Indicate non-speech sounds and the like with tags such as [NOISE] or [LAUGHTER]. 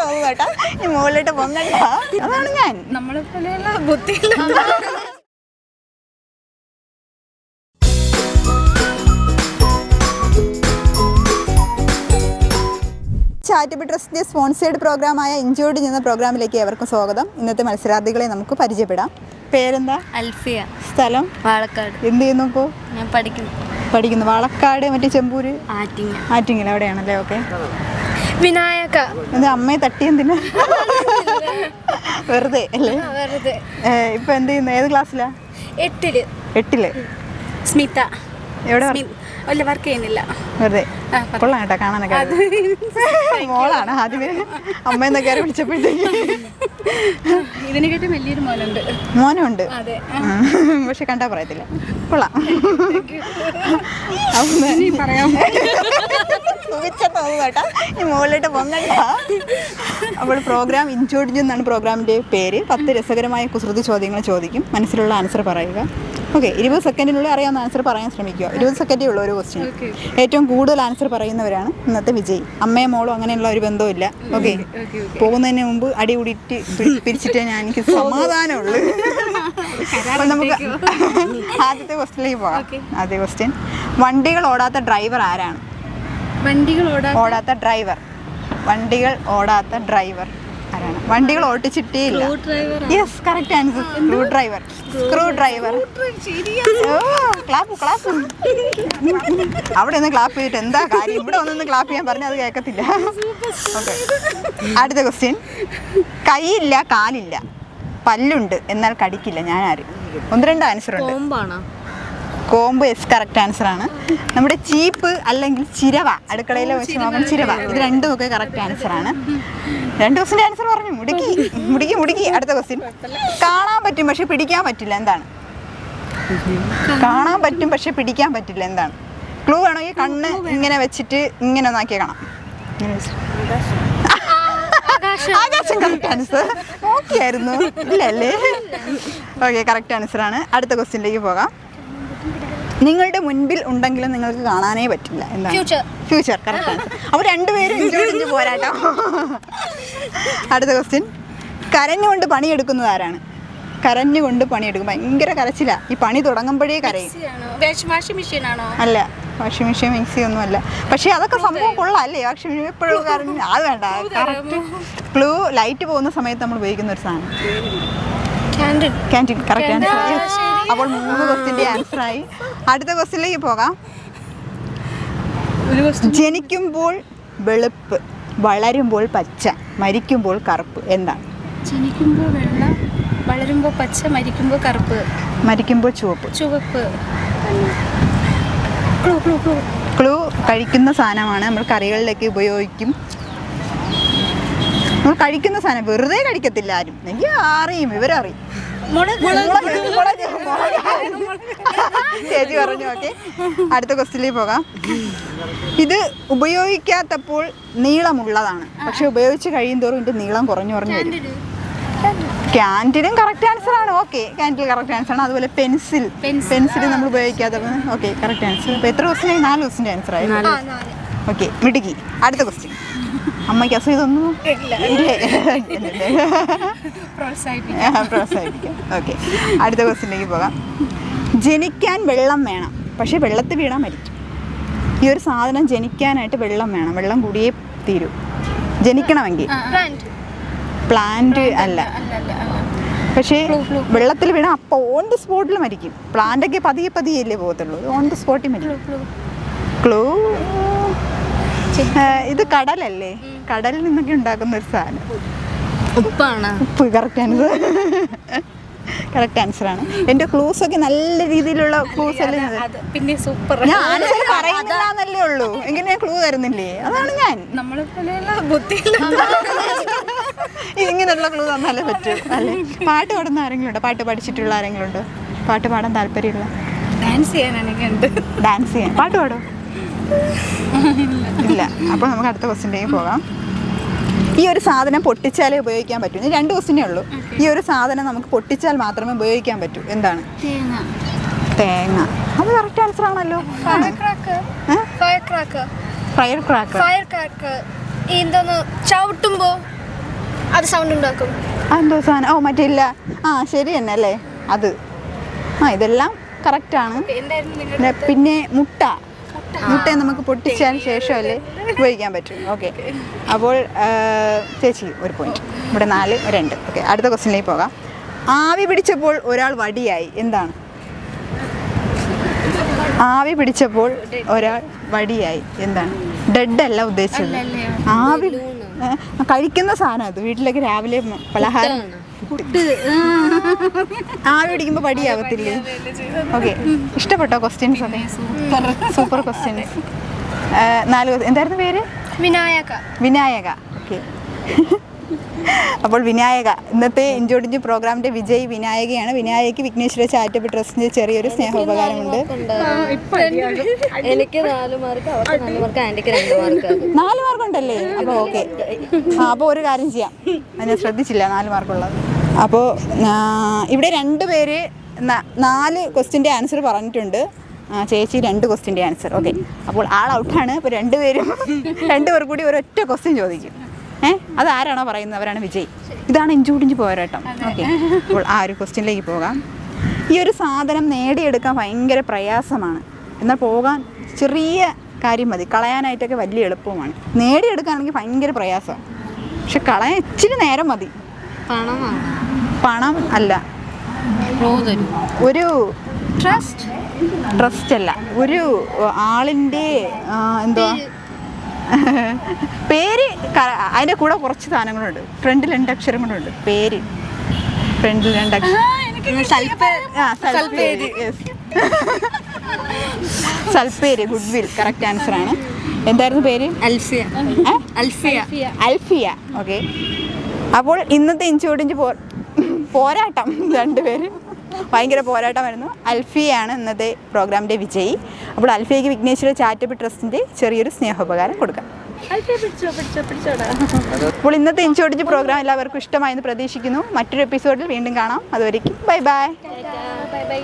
തോന്നുന്നു കേട്ടോ ഇനി മുകളിലോട്ട് അതാണ് ഞാൻ. നമ്മളെ പോലെയുള്ള ബുദ്ധിയില്ല ചാരിറ്റബിൾ ട്രസ്റ്റിന്റെ സ്പോൺസേഡ് പ്രോഗ്രാമായ ഇഞ്ചോർഡ് എന്ന പ്രോഗ്രാമിലേക്ക് ഏവർക്കും സ്വാഗതം. ഇന്നത്തെ മത്സരാർത്ഥികളെ നമുക്ക് പരിചയപ്പെടാം. പേരെന്താ? അൽഫിയ. സ്ഥലം? വാളക്കാട്. എന്ത് ചെയ്യുന്നു ഇപ്പോൾ ഞാൻ പഠിക്കുന്നു. പഠിക്കുന്നു. വാളക്കാട് മറ്റേ ചെമ്പൂര്? ആറ്റിങ്ങൽ. ആറ്റിങ്ങൽ അവിടെയാണല്ലേ? ഓക്കെ. വിനായക. എന്താ അമ്മയെ തട്ടി എന്തിനാ? വെറുതെ അല്ലേ? വെറുതെ. ഇപ്പൊ എന്ത് ചെയ്യുന്നു? ഏത് ക്ലാസ്സിലാ? എട്ടിൽ. എട്ടിൽ. സ്മിത. എവിടെ അല്ല വർക്ക് ചെയ്യുന്നില്ല. വെറുതെ. കൊള്ളാം കേട്ടോ കാണാനൊക്കെ. [LAUGHS] മോളാണ് ആദ്യമേ അമ്മ എന്നൊക്കെ വിളിച്ചപ്പോഴത്തേക്ക്. ഇതിനെക്കാട്ടും വലിയൊരു മോനുണ്ട്. മോനുണ്ട്. പക്ഷെ കണ്ടാ പറയത്തില്ല. കൊള്ളാം. അമ്മ സുഖിച്ച ഈ മുകളിലോട്ട് പൊങ്ങണ്ട അപ്പോൾ പ്രോഗ്രാം ഇൻചോടിഞ്ച് എന്നാണ് പ്രോഗ്രാമിന്റെ പേര്. പത്ത് രസകരമായ കുസൃതി ചോദ്യങ്ങൾ ചോദിക്കും. മനസ്സിലുള്ള ആൻസർ പറയുക. ഓക്കെ ഇരുപത് സെക്കൻഡിനുള്ളിൽ അറിയാവുന്ന ആൻസർ പറയാൻ ശ്രമിക്കുക. ഇരുപത് സെക്കൻഡേ ഉള്ളൂ ഒരു ക്വസ്റ്റ്യൻ ഏറ്റവും കൂടുതൽ ആൻസർ പറയുന്നവരാണ് ഇന്നത്തെ വിജയി. അമ്മയും മോളും അങ്ങനെയുള്ള ഒരു ബന്ധമില്ല ഓക്കെ പോകുന്നതിന് മുമ്പ് അടി കൂടിയിട്ട് പിരിച്ചിട്ട് ഞാൻ എനിക്ക് സമാധാനമുള്ളൂ. അപ്പോൾ നമുക്ക് ആദ്യത്തെ ക്വസ്റ്റ്യനിലേക്ക് പോകാം. ആദ്യത്തെ ആദ്യ ക്വസ്റ്റ്യൻ വണ്ടികൾ ഓടാത്ത ഡ്രൈവർ ആരാണ്? വണ്ടികളോടാ ഓടാത്ത ഡ്രൈവർ. വണ്ടികൾ ഓടാത്ത ഡ്രൈവർ. ആരാണ്? വണ്ടികൾ ഓട്ടിച്ചിട്ടേ driver yes correct answer screw driver screw driver clap clap അവിടെ ഒന്ന് ക്ലാപ്പ് ചെയ്തിട്ട് എന്താ കാര്യം? ഇവിടെ ഒന്നൊന്ന് ക്ലാപ്പ് ചെയ്യാൻ പറഞ്ഞാൽ അത് കേൾക്കത്തില്ല. ഓക്കെ അടുത്ത ക്വസ്റ്റ്യൻ കൈയില്ല കാലില്ല. പല്ലുണ്ട് എന്നാൽ കടിക്കില്ല. ഞാൻ ആര്? ഒന്ന് രണ്ട് ആൻസർ ഉണ്ട്. കോമ്പ് എസ് കറക്റ്റ് ആൻസർ ആണ്. നമ്മുടെ ചീപ്പ് അല്ലെങ്കിൽ ചിരവ അടുക്കളയിലെ വെച്ച് നോക്കുമ്പോൾ ചിരവ ഇത് രണ്ടും ഒക്കെ കറക്റ്റ് ആൻസർ ആണ്. രണ്ട് ക്വസ്റ്റിന്റെ ആൻസർ പറഞ്ഞു. മുടുക്കി മുടുക്കി മുടുക്കി. അടുത്ത ക്വസ്റ്റ്യൻ കാണാൻ പറ്റും പക്ഷെ പിടിക്കാൻ പറ്റില്ല. എന്താണ്? കാണാൻ പറ്റും പക്ഷെ പിടിക്കാൻ പറ്റില്ല. എന്താണ്? ക്ലൂ വേണമെങ്കിൽ കണ്ണ് ഇങ്ങനെ വെച്ചിട്ട് ഇങ്ങനെ ഒന്നാക്കിയ കാണാം. ആകാശം. കറക്റ്റ് ആൻസർ നോക്കിയായിരുന്നു. ഇല്ലല്ലേ? ഓക്കെ കറക്റ്റ് ആൻസർ ആണ്. അടുത്ത ക്വസ്റ്റ്യനിലേക്ക് പോകാം. നിങ്ങളുടെ മുൻപിൽ ഉണ്ടെങ്കിലും നിങ്ങൾക്ക് കാണാനേ പറ്റില്ല. എന്താണ്? ഫ്യൂച്ചർ ഫ്യൂച്ചർ കറക്റ്റ് ആൻസർ അപ്പോൾ രണ്ടുപേരും [LAUGHS] ഇഞ്ചോടിഞ്ച് പോരാട്ടോ. അടുത്ത ക്വസ്റ്റ്യൻ കരഞ്ഞുകൊണ്ട് പണിയെടുക്കുന്നത് ആരാണ്? കരഞ്ഞുകൊണ്ട് പണിയെടുക്കും. ഭയങ്കര കരച്ചില്ല ഈ പണി തുടങ്ങുമ്പോഴേ കരയും. അല്ല വാഷിംഗ് മെഷീൻ മിക്സി ഒന്നും അല്ല. പക്ഷേ അതൊക്കെ സംഭവം കൊള്ളാം അല്ലേ വാഷിംഗ് മെഷീൻ എപ്പോഴും [LAUGHS] കരഞ്ഞ് അത് വേണ്ട. കറക്റ്റ് ക്ലൂ ലൈറ്റ് പോകുന്ന സമയത്ത് നമ്മൾ ഉപയോഗിക്കുന്ന ഒരു സാധനം. ക്യാൻഡിൽ ക്യാന്റീൻ കറക്റ്റ് ആൻസർ അപ്പോൾ മൂന്ന് ക്വസ്റ്റിന്റെ ആൻസർ ആയി. അടുത്ത ക്വസ്റ്റിലേക്ക് പോകാം. ജനിക്കുമ്പോൾ വെളുപ്പ് വളരുമ്പോൾ പച്ച മരിക്കുമ്പോൾ കറുപ്പ് എന്താണ്? ജനിക്കുമ്പോൾ വെള്ള വളരുമ്പോൾ പച്ച മരിക്കുമ്പോൾ കറുപ്പ്. മരിക്കുമ്പോൾ ചുവപ്പ്. ചുവപ്പ്. ക്ലൂ കഴിക്കുന്ന സാധനമാണ്. നമ്മൾ കറികളിലേക്ക് ഉപയോഗിക്കും. നമ്മൾ കഴിക്കുന്ന സാധനം വെറുതെ കഴിക്കത്തില്ല ആരും. എനിക്ക് അറിയും ഇവരറിയും. ചേച്ചി പറഞ്ഞു ഓക്കെ. അടുത്ത ക്വസ്റ്റിലേക്ക് പോകാം. ഇത് ഉപയോഗിക്കാത്തപ്പോൾ നീളമുള്ളതാണ്. പക്ഷെ ഉപയോഗിച്ച് കഴിയും തോറും ഇതിന്റെ നീളം കുറഞ്ഞു കുറഞ്ഞു വരും. ക്യാന്റീനും കറക്റ്റ് ആൻസർ ആണ്. ഓക്കെ. ക്യാന്റീൻ കറക്റ്റ് ആൻസർ ആണ്. അതുപോലെ പെൻസിൽ. പെൻസിൽ നമ്മൾ ഉപയോഗിക്കാത്ത ഓക്കെ. കറക്റ്റ് ആൻസർ ഇപ്പൊ എത്ര ദിവസം നാല് ദിവസത്തിന്റെ ആൻസർ ആയി. ഓക്കെ മിടുക്കി. അടുത്ത ക്വസ്റ്റ്യൻ അമ്മയ്ക്ക് അസുഖം ഇതൊന്നും? പ്രോത്സാഹിപ്പിക്കും. ഓക്കെ അടുത്ത ക്വസ്റ്റ്യനിലേക്ക് പോകാം. ജനിക്കാൻ വെള്ളം വേണം പക്ഷേ വെള്ളത്തിൽ വീണാൽ മരിക്കും. ഈ ഒരു സാധനം ജനിക്കാനായിട്ട് വെള്ളം വേണം. വെള്ളം കൂടിയേ തീരൂ. ജനിക്കണമെങ്കിൽ. പ്ലാന്റ് പ്ലാന്റ് അല്ല പക്ഷേ. വെള്ളത്തിൽ വീണാൽ അപ്പോൾ ഓൺ ദി സ്പോട്ടിൽ മരിക്കും. പ്ലാന്റൊക്കെ പതിയെ പതിയല്ലേ പോകത്തുള്ളൂ. ഓൺ ദി സ്പോട്ടിൽ മരിക്കും. ക്ലൂ ഇത് കടലല്ലേ? കടലിൽ നിന്നൊക്കെ ഉണ്ടാക്കുന്ന ഒരു സാധനം. ഉപ്പാണ്? ഉപ്പ് കറക്റ്റ് ആൻസർ കറക്റ്റ് ആൻസർ ആണ്. എന്റെ ക്ലൂസ് ഒക്കെ നല്ല രീതിയിലുള്ള ക്ലൂസ് അല്ലേ പിന്നെ സൂപ്പർ ഞാൻ പറയുന്നില്ലാന്നല്ലേ ഉള്ളൂ. ഞാൻ ക്ലൂ തരുന്നില്ലേ? അതാണ് ഞാൻ. [LAUGHS] ഇങ്ങനെയുള്ള ക്ലൂ തന്നാലേ പറ്റൂ അല്ലേ? പാട്ട് പാടുന്ന ആരെങ്കിലും ഉണ്ടോ? പാട്ട് പഠിച്ചിട്ടുള്ള ആരെങ്കിലും ഉണ്ടോ? പാട്ട് പാടാൻ താല്പര്യമുള്ള? ഡാൻസ് ഉണ്ട് ഡാൻസ് ചെയ്യാൻ. പാട്ട് പാടോ? ഇല്ല. അപ്പോൾ നമുക്ക് അടുത്ത ക്വസ്റ്റിന്റെയും പോകാം. ഈ ഒരു സാധനം പൊട്ടിച്ചാലേ ഉപയോഗിക്കാൻ പറ്റൂ. ഇനി രണ്ട് ക്വസ്റ്റിനേ ഉള്ളൂ. ഈ ഒരു സാധനം നമുക്ക് പൊട്ടിച്ചാൽ മാത്രമേ ഉപയോഗിക്കാൻ പറ്റൂ. എന്താണ്? തേങ്ങ. അത് കറക്റ്റ് ആൻസർ ആണല്ലോ. ഫയർ ക്രാക്കർ ഫയർ ക്രാക്കർ എന്തോന്ന് ചവിട്ടുമ്പോ അത് സൗണ്ട് ഉണ്ടാക്കും. അതെന്തോ സാധനം? ഓ മറ്റില്ല ആ ശരി തന്നെ അല്ലേ? അത്. ആ ഇതെല്ലാം കറക്റ്റാണ് പിന്നെ മുട്ട. മുട്ട നമുക്ക് പൊട്ടിച്ചതിന് ശേഷമല്ലേ ഉപയോഗിക്കാൻ പറ്റും ഓക്കെ അപ്പോൾ ചേച്ചി ഒരു പോയിന്റ് ഇവിടെ നാല് രണ്ട്. ഓക്കെ അടുത്ത ക്വസ്റ്റിനിലേക്ക് പോകാം. ആവി പിടിച്ചപ്പോൾ ഒരാൾ വടിയായി. എന്താണ്? ആവി പിടിച്ചപ്പോൾ ഒരാൾ വടിയായി. എന്താണ്? ഡെഡ് അല്ല ഉദ്ദേശിച്ചത്. ആവി കഴിക്കുന്ന സാധനം അത്. വീട്ടിലേക്ക് രാവിലെ മ- പലഹാരം ആവി പിടിക്കുമ്പോൾ വടിയാവത്തില്ലേ ഓക്കെ. ഇഷ്ടപ്പെട്ടോ ക്വസ്റ്റ്യൻസ് ഒക്കെ? സൂപ്പർ ക്വസ്റ്റ്യൻസ് നാല് എന്തായിരുന്നു പേര്? വിനായക. വിനായക. ഓക്കെ. അപ്പോൾ വിനായക. ഇന്നത്തെ ഇഞ്ചോടിഞ്ച് പ്രോഗ്രാമിന്റെ വിജയ് വിനായകയാണ്. വിനായകയ്ക്ക് വിഘ്നേശ്വര ചാരിറ്റബിൾ ട്രസ്റ്റിന്റെ ചെറിയൊരു സ്നേഹോപകാരമുണ്ട് എനിക്ക് നാല് മാർക്ക് ഉണ്ടല്ലേ നാല് മാർക്ക് ആന്റിക്ക് രണ്ട് മാർക്ക്. നാല് മാർക്കുണ്ടല്ലേ? അപ്പോൾ ഓക്കെ. ആ അപ്പോൾ ഒരു കാര്യം ചെയ്യാം. അതിനെ ഞാൻ ശ്രദ്ധിച്ചില്ല നാല് മാർക്കുള്ളത്. അപ്പോൾ ഇവിടെ രണ്ട് പേര് നാല് ക്വസ്റ്റിന്റെ ആൻസർ പറഞ്ഞിട്ടുണ്ട്. ചേച്ചി രണ്ട് ക്വസ്റ്റിന്റെ ആൻസർ. ഓക്കെ. അപ്പോൾ ആൾ ഔട്ടാണ്. ഇപ്പോൾ രണ്ടുപേരും [LAUGHS] രണ്ടുപേർ കൂടി ഒരൊറ്റ ക്വസ്റ്റ്യൻ ചോദിക്കും. ഏഹ് അതാരാണോ ആരാണോ പറയുന്നത്? അവരാണ് വിജയ്. ഇതാണ് ഇഞ്ചുടിഞ്ച് പോരാട്ടം ഓക്കെ. അപ്പോൾ ആ ഒരു ക്വസ്റ്റ്യനിലേക്ക് പോകാം. ഈ ഒരു സാധനം നേടിയെടുക്കാൻ ഭയങ്കര പ്രയാസമാണ്. എന്നാൽ പോകാൻ ചെറിയ കാര്യം മതി. കളയാനായിട്ടൊക്കെ വലിയ എളുപ്പമാണ് നേടിയെടുക്കാനാണെങ്കിൽ ഭയങ്കര പ്രയാസമാണ്. പക്ഷെ കളയാൻ ഇച്ചിരി നേരം മതി. പണം അല്ല. ഒരു ട്രസ്റ്റ് ട്രസ്റ്റ് അല്ല. ഒരു ആളിന്റെ എന്തോ എന്തുവാ? പേര്. അതിന്റെ കൂടെ കുറച്ച് സാധനങ്ങളുണ്ട്. ഫ്രണ്ടിൽ രണ്ട് അക്ഷരം കൊണ്ടുണ്ട് പേര് ഫ്രണ്ടിൽ രണ്ട് അക്ഷരം. സൽപ്പേര് ഗുഡ് വിൽ കറക്റ്റ് ആൻസർ ആണ്. എന്തായിരുന്നു പേര്? അൽഫിയ. അൽഫിയ. അൽഫിയ. ഓക്കെ അപ്പോൾ ഇന്നത്തെ ഇഞ്ചോടിഞ്ച് പോ പോരാട്ടം രണ്ടുപേരും. ഭയങ്കര പോരാട്ടമായിരുന്നു. അൽഫിയാണ് ഇന്നത്തെ പ്രോഗ്രാമിന്റെ വിജയി. അപ്പോൾ അൽഫിയയ്ക്ക് വിഘ്നേശ്വര ബി ട്രസ്റ്റിന്റെ ചെറിയൊരു സ്നേഹോപകാരം കൊടുക്കാം. അപ്പോൾ ഇന്നത്തെ ഇഞ്ചോടിഞ്ച് പ്രോഗ്രാം എല്ലാവർക്കും ഇഷ്ടമായെന്ന് പ്രതീക്ഷിക്കുന്നു. മറ്റൊരു എപ്പിസോഡിൽ വീണ്ടും കാണാം. അതുവരേക്കും ബൈ ബൈ. Bye bye.